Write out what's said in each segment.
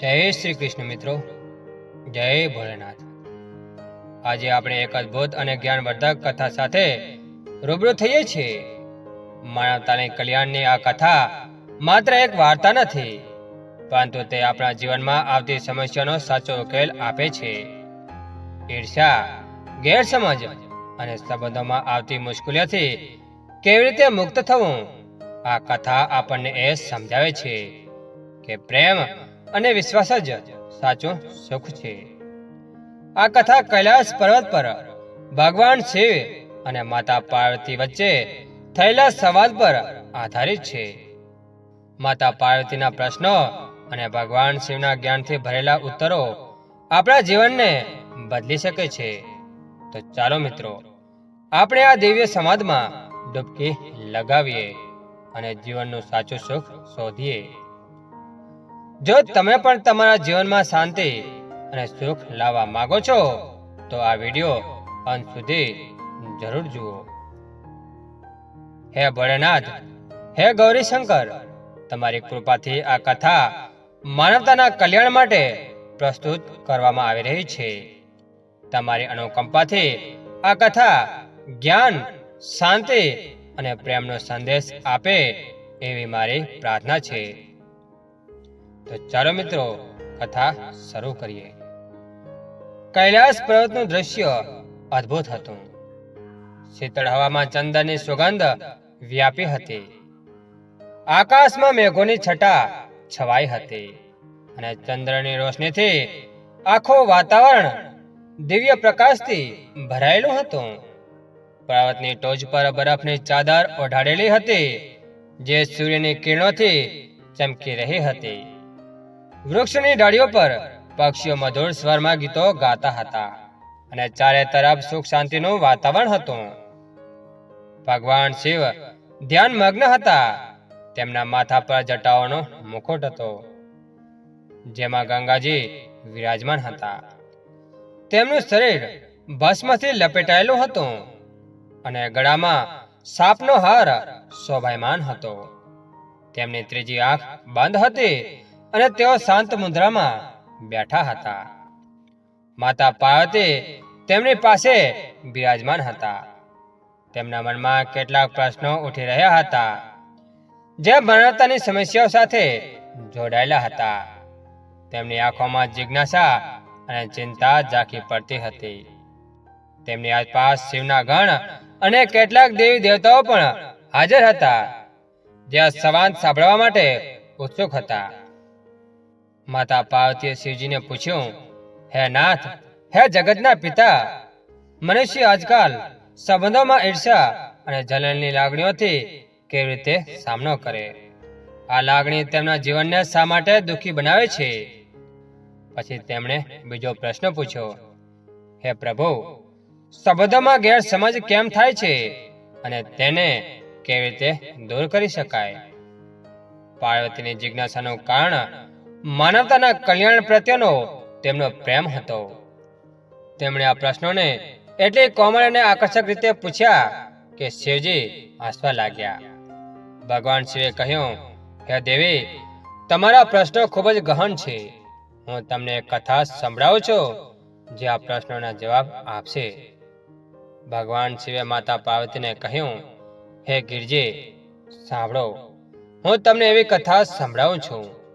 જય શ્રી કૃષ્ણ મિત્રો. જય ભોલેનાથ. આજે આપણે એક અદ્ભુત અને જ્ઞાનવર્ધક કથા સાથે રૂબરૂ થઈએ છીએ. માનવતાની કલ્યાણની આ કથા માત્ર એક વાર્તા નથી, પરંતુ તે આપણા જીવનમાં આવતી સમસ્યાનો સાચો ઉકેલ આપે છે. ઈર્ષા ગેરસમજ અને સંબંધોમાં આવતી મુશ્કેલીઓથી કેવી રીતે મુક્ત થવું? આ કથા આપણને એ સમજાવે છે કે પ્રેમ અને વિશ્વાસ જ સાચો સુખ છે. આ કથા કૈલાસ પર્વત પર ભગવાન શિવ અને માતા પાર્વતી વચ્ચે થયેલા સંવાદ પર આધારિત છે. માતા પાર્વતીના પ્રશ્નો અને ભગવાન શિવના જ્ઞાનથી ભરેલા ઉત્તરો આપણા જીવનને બદલી શકે છે. તો ચાલો મિત્રો, આપણે આ દિવ્ય સમાજમાં ડૂબકી લગાવીએ અને જીવનનું સાચું સુખ શોધીએ. જો તમે પણ તમારા જીવનમાં શાંતિ અને સુખ લાવવા માંગો છો, તો આ વિડિયો અંત સુધી જરૂર જુઓ. હે ભોળેનાથ, હે ગૌરી શંકર તમારી કૃપાથી આ કથા માનવતાના કલ્યાણ માટે પ્રસ્તુત કરવામાં આવી રહી છે. તમારી અનુકંપાથી આ કથા જ્ઞાન, શાંતિ અને પ્રેમનો સંદેશ આપે એવી મારી પ્રાર્થના છે. તો ચાલો મિત્રો, કથા શરૂ કરીએ. કૈલાસ પર્વતનું દ્રશ્ય અદ્ભુત હતું. શીતળ હવામાં ચંદનની સુગંધ વ્યાપી હતી. આકાશમાં મેઘોની છટા છવાઈ હતી અને ચંદ્રની રોશનીથી આખું વાતાવરણ દિવ્ય પ્રકાશથી ભરાયેલું હતું. પર્વતની ટોચ પર બરફની ચાદર ઓઢાડેલી હતી, જે સૂર્યની કિરણોથી ચમકી રહી હતી. વૃક્ષની ડાળીઓ પર પક્ષીઓ મધુર સ્વરમાં ગીતો ગાતા હતા અને ચારે તરફ સુખ શાંતિનું વાતાવરણ હતું. ભગવાન શિવ ધ્યાન મગ્ન હતા. તેમના માથા પર જટાઓનો મુખોટ હતો. જેમાં ગંગાજી વિરાજમાન હતા. તેમનું શરીર ભસ્મથી લપેટાયેલું હતું અને ગળામાં સાપનો હાર શોભાયમાન હતો. તેમની ત્રીજી આંખ બંધ હતી અને તેઓ શાંત મુદ્રામાં બેઠા હતા. માતા પાર્વતી તેમની પાસે બિરાજમાન હતા. તેમના મનમાં કેટલાક પ્રશ્નો ઉઠી રહ્યા હતા, જે માનવતાની સમસ્યાઓ સાથે જોડાયેલા હતા. તેમની આંખોમાં જિજ્ઞાસા અને ચિંતા ઝાંખી પડતી હતી. તેમની આસપાસ શિવના ગણ અને કેટલાક દેવી દેવતાઓ પણ હાજર હતા, જે સંવાદ સાંભળવા માટે ઉત્સુક હતા. માતા પાર્વતીએ શિવજીને પૂછ્યું, હે નાથ, હે જગતના પિતા, મનુષ્ય આજકાલ સંબંધોમાં ઈર્ષા અને જલનની લાગણીઓથી કેવી રીતે સામનો કરે? આ લાગણી તેમના જીવનને શા માટે દુઃખી બનાવે છે? પછી તેમણે બીજો પ્રશ્ન પૂછ્યો, હે પ્રભુ, સંબંધોમાં ગેરસમજ કેમ થાય છે અને તેને કેવી રીતે દૂર કરી શકાય? પાર્વતીની જિજ્ઞાસાનું કારણ માનવતાના કલ્યાણ પ્રત્યેનો તેમનો પ્રેમ હતો. તેમણે આ પ્રશ્નોને એટલી કોમળ અને આકર્ષક રીતે પૂછ્યા કે શિવજી હસવા લાગ્યા. ભગવાન શિવે કહ્યું, હે દેવી, તમારા પ્રશ્નો ખૂબ જ ગહન છે. હું તમને કથા સંભળાવું છું, જે આ પ્રશ્નોના જવાબ આપશે. ભગવાન શિવે માતા પાર્વતીને કહ્યું, હે ગિરજી, સાંભળો. હું તમને એવી કથા સંભળાવું છું.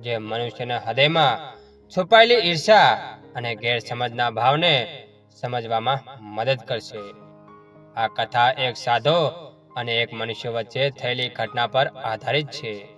જે મનુષ્યના હૃદયમાં છુપાયેલી ઈર્ષા અને ગેરસમજના ભાવને સમજવામાં મદદ કરશે. આ કથા એક સાધો અને એક મનુષ્ય વચ્ચે થયેલી ઘટના પર આધારિત છે.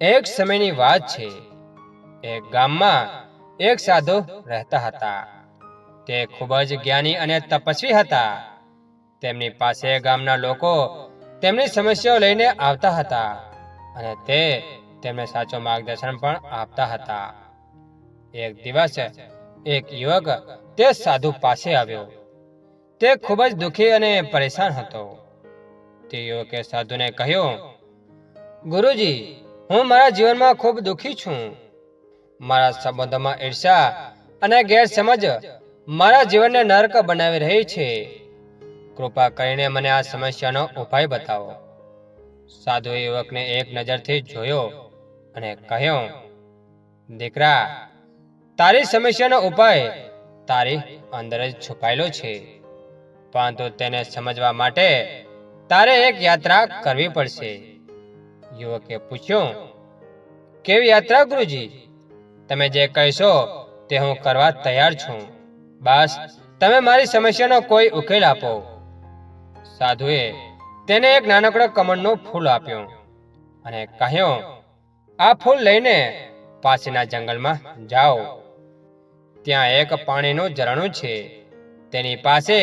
એક સમયની વાત છે. એક ગામમાં એક સાધુ રહેતા હતા. તે ખૂબ જ જ્ઞાની અને તપસ્વી હતા. તેમની પાસે ગામના લોકો તેમની સમસ્યાઓ લઈને આવતા હતા અને તે તેમને સાચો માર્ગદર્શન પણ આપતા હતા. એક દિવસ એક યુવક તે સાધુ પાસે આવ્યો. તે ખૂબ જ દુઃખી અને પરેશાન હતો. તે યુવકે સાધુને કહ્યું, ગુરુજી, હું મારા જીવનમાં ખૂબ દુઃખી છું. મારા સંબંધોમાં ઈર્ષા અને ગેરસમજ મારા જીવનને નરક બનાવી રહી છે. કૃપા કરીને મને આ સમસ્યાનો ઉપાય બતાવો. સાધુ યુવકને એક નજરથી જોયો. અને કહ્યું, દીકરા, તારી સમસ્યાનો ઉપાય તારી અંદર જ છુપાયેલો છે. પરંતુ તેને સમજવા માટે તારે એક યાત્રા કરવી પડશે. યુવકે પૂછ્યું, કેવી યાત્રા, ગુરુજી? તમે જે કહેશો તે હું કરવા તૈયાર છું. બસ, તમે મારી સમસ્યાનો કોઈ ઉકેલ આપો. સાધુએ તેને એક નાનકડો કમળનું ફૂલ આપ્યું અને કહ્યું આ ફૂલ લઈને પાસેના જંગલમાં જાઓ. ત્યાં એક પાણીનું ઝરણું છે. તેની પાસે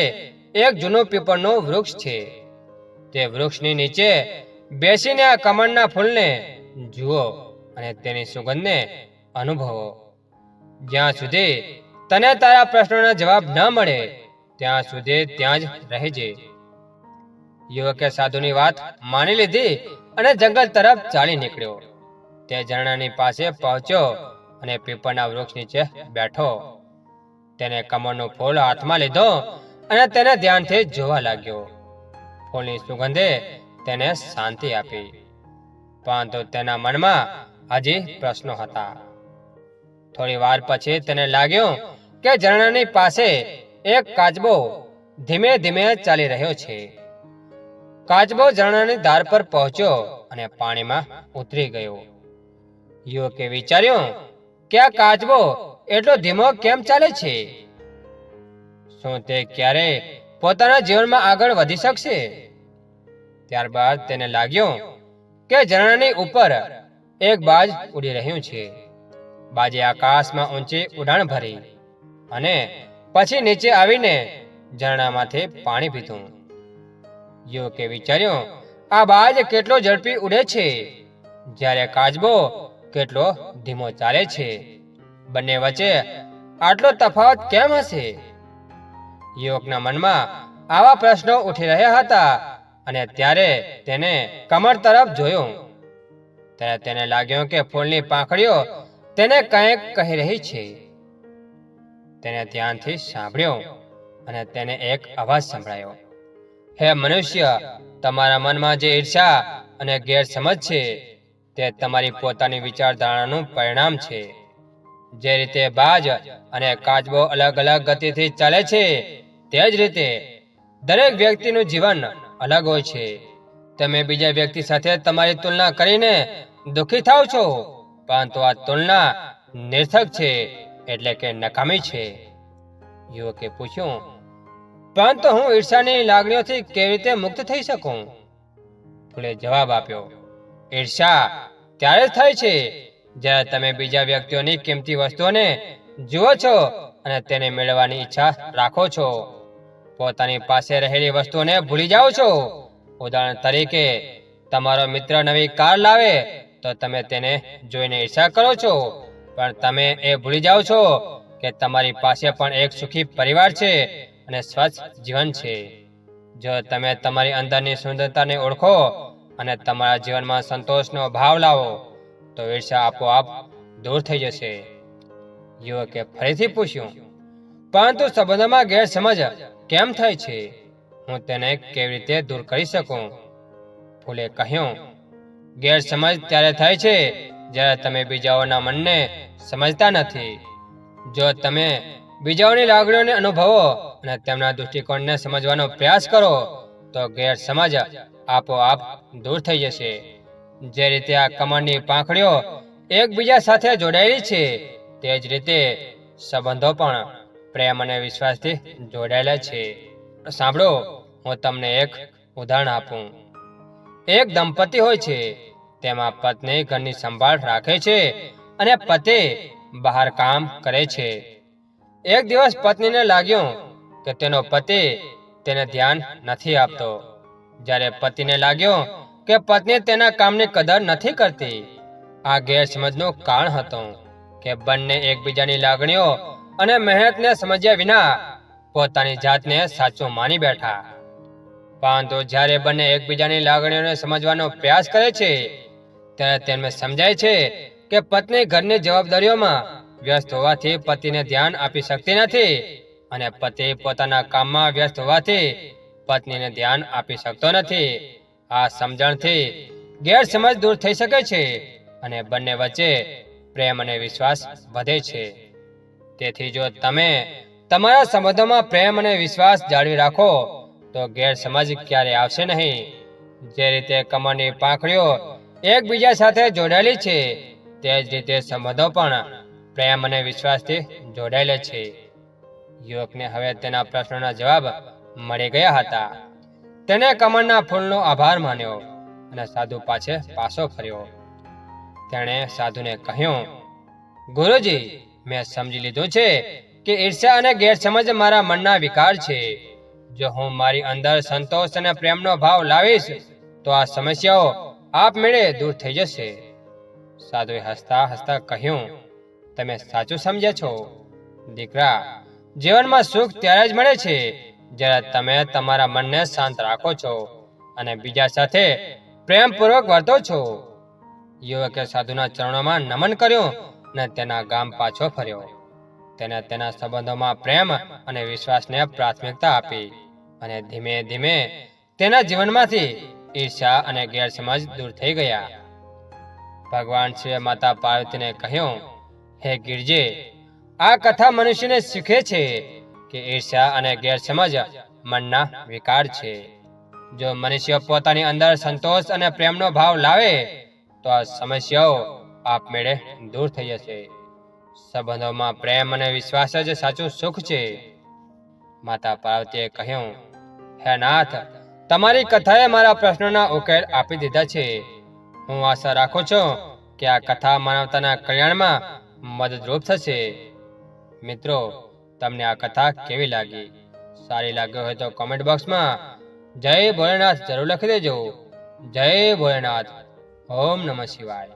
એક જૂનું પીપળનું વૃક્ષ છે. તે વૃક્ષની નીચે બેસીને આ કમળના ફૂલને જુઓ અને તેની સુગંધને અનુભવો. જ્યાં સુધી તને તારા પ્રશ્નોના જવાબ ન મળે, ત્યાં સુધી ત્યાં જ રહેજે. યુવકે સાધુની વાત માની લીધી અને જંગલ તરફ ચાલી નીકળ્યો. તે ઝરણાની પાસે પહોંચ્યો અને પીપળના વૃક્ષ નીચે બેઠો. તેને કમળનું ફૂલ હાથમાં લીધો અને તેને ધ્યાનથી જોવા લાગ્યો. ફૂલની સુગંધે તેને શાંતિ આપી. પરંતુ તેના મનમાં હજી પ્રશ્નો હતા. થોડી વાર પછી તેને લાગ્યું કે ઝરણાની પાસે એક કાચબો ધીમે ધીમે ચાલી રહ્યો છે. કાચબો ઝરણાની ધાર પર પહોંચ્યો અને પાણીમાં ઉતરી ગયો. યુવકે વિચાર્યું કે આ કાચબો? એટલો ધીમો કેમ ચાલે છે? શું તે ક્યારે પોતાના જીવનમાં આગળ વધી શકશે? ત્યારબાદ તેને લાગ્યું કે ઝરણાની ઉપર એક બાજ ઉડી રહ્યું છે. બાજે આકાશમાં ઊંચી ઉડાણ ભરી અને પછી નીચે આવીને ઝરણામાંથી પાણી પીધું. યુવકે વિચાર્યું, આ બાજ કેટલો ઝડપી ઉડે છે? જ્યારે કાચબો કેટલો ધીમો ચાલે છે? બંને વચ્ચે આટલો તફાવત કેમ હશે? યુવકના મનમાં આવા પ્રશ્નો ઉઠી રહ્યા હતા અને ત્યારે તેને કમર તરફ જોયું. ત્યારે તેને લાગ્યું કે ફૂલની પાંખડીઓ તેને કંઈક કહી રહી છે. તેને ધ્યાનથી સાંભળ્યો અને તેને એક અવાજ સંભળાયો. હે મનુષ્ય, તમારા મનમાં જે ઈર્ષા અને ગેરસમજ છે તે તમારી પોતાની વિચારધારણાનું પરિણામ છે. જે રીતે બાજ અને કાચબો અલગ અલગ ગતિથી ચાલે છે, તે જ રીતે દરેક વ્યક્તિનું જીવન અલગ હોય છે. તમે બીજા વ્યક્તિ સાથે તમારી તુલના કરીને દુઃખી થાવ છો, પરંતુ આ તુલના નિર્થક છે, એટલે કે નકામી છે. યુવકે પૂછ્યું, પરંતુ હું ઈર્ષાની લાગણીઓથી કેવી રીતે મુક્ત થઈ શકું? ફૂલે જવાબ આપ્યો ઈર્ષા ત્યારે જ થાય છે, જ્યારે તમે બીજા વ્યક્તિઓની કિંમતી વસ્તુઓને જુઓ છો અને તેને મેળવવાની ઈચ્છા રાખો છો. પોતાની પાસે રહેલી વસ્તુઓને ભૂલી જાઓ છો. ઉદાહરણ તરીકે, તમારો મિત્ર નવી કાર લાવે તો તમે તેને જોઈને ઈર્ષા કરો છો. પણ તમે એ ભૂલી જાઓ છો કે તમારી પાસે પણ એક સુખી પરિવાર છે અને સ્વચ્છ જીવન છે. જો તમે તમારી અંદરની સુંદરતાને ઓળખો અને તમારા જીવનમાં સંતોષનો ભાવ લાવો, તો ઈર્ષા આપોઆપ દૂર થઈ જશે. યુવકે ફરીથી પૂછ્યું, પરંતુ સંબંધમાં ગેરસમજ કેમ થાય છે? હું તેને કેવી રીતે દૂર કરી શકું? ફૂલે કહ્યું, ગેરસમજ ત્યારે થાય છે જ્યારે તમે બીજાઓના મનને સમજતા નથી. જો તમે બીજાઓની લાગણીઓને અનુભવો અને તેમના દૃષ્ટિકોણને સમજવાનો પ્રયાસ કરો, તો ગેરસમજ આપોઆપ દૂર થઈ જશે. જે રીતે આ કમળની પાંખડીઓ એકબીજા સાથે જોડાયેલી છે, તે જ રીતે સંબંધો પણ પ્રેમ અને વિશ્વાસથી જોડાયેલા છે. સાંભળો, હું તમને એક ઉદાહરણ આપું. એક દંપતી હોય છે, તેમાં પત્ની ઘરની સંભાળ રાખે છે અને પતિ બહાર કામ કરે છે. એક દિવસ પત્નીને લાગ્યું કે તેનો પતિ તેને ધ્યાન નથી આપતો. જ્યારે પતિને લાગ્યો કે પત્ની તેના કામની કદર નથી કરતી, આ ગેરસમજનું કારણ હતું કે બંને એકબીજાની લાગણીઓ અને મહેનતને સમજ્યા વિના પોતાની જાતને સાચું માની બેઠા. પરંતુ જ્યારે બંને એકબીજાની લાગણીઓને સમજવાનો પ્રયાસ કરે છે, ત્યારે તેમને સમજાય છે કે પત્ની ઘરની જવાબદારીઓમાં વ્યસ્ત હોવાથી પતિને ધ્યાન આપી શકતી નથી અને પતિ પોતાના કામમાં વ્યસ્ત હોવાથી પત્નીને ધ્યાન આપી શકતો નથી. આ સમજણથી ગેરસમજ દૂર થઈ શકે છે અને બંને વચ્ચે પ્રેમ અને વિશ્વાસ વધે છે. તેથી જો તમે તમારા સંબંધોમાં પ્રેમ અને વિશ્વાસ જાળવી રાખો, તો ગેરસમજ ક્યારે આવશે નહીં? જે રીતે કમરની પાંખડીઓ એકબીજા સાથે જોડાયેલી છે, તે જ રીતે સંબંધો પણ પ્રેમ અને વિશ્વાસથી જોડાયેલા છે. યુવકને હવે તેના પ્રશ્નોના જવાબ મળી ગયા હતા. તેને કમળના ફૂલનો આભાર માન્યો અને સાધુ પાછે પાછો ફર્યો. તેણે સાધુને કહ્યું, ગુરુજી, મેં સમજી લીધું છે કે ઈર્ષ્યા અને ગેરસમજ મારા મનના વિકાર છે. જો હું મારી અંદર સંતોષ અને પ્રેમનો ભાવ લાવીશ, તો આ સમસ્યાઓ આપમેળે દૂર થઈ જશે. સાધુએ હસતા હસતા કહ્યું, તમે સાચું સમજ્યા છો. દીકરા, જીવનમાં સુખ ત્યારે જ મળે છે જ્યારે તમે તમારા મનને શાંત રાખો છો અને બીજા સાથે પ્રેમપૂર્વક વર્તો છો. યુવકે સાધુના ચરણોમાં નમન કર્યું અને તેના ગામ પાછો ફર્યો. તેને તેના સંબંધોમાં પ્રેમ અને વિશ્વાસને પ્રાથમિકતા આપી અને ધીમે ધીમે તેના જીવનમાંથી ઈર્ષ્યા અને ગેરસમજ દૂર થઈ ગયા. ભગવાન શિવે માતા પાર્વતીને કહ્યું, હે ગિરજે, આ કથા મનુષ્યને શીખે છે. કે ઈર્ષ્યા અને ગેરસમજ મનના વિકાર છે. જો મનુષ્ય પોતાની અંદર સંતોષ અને પ્રેમનો ભાવ લાવે, તો આ સમસ્યાઓ આપમેળે દૂર થઈ જશે. સંબંધોમાં પ્રેમ અને વિશ્વાસ જ સાચું સુખ છે. માતા પાર્વતીએ કહ્યું, હે નાથ, તમારી કથાએ મારા પ્રશ્નોના ઉકેલ આપી દીધા છે. હું આશા રાખું છું કે આ કથા માનવતાના કલ્યાણમાં મદદરૂપ થશે. મિત્રો તમને આ કથા કેવી લાગી? સારી લાગી હોય તો કોમેન્ટ બોક્સમાં જય ભોળેનાથ જરૂર લખી દેજો. જય ભોળેનાથ ઓમ નમઃ શિવાય.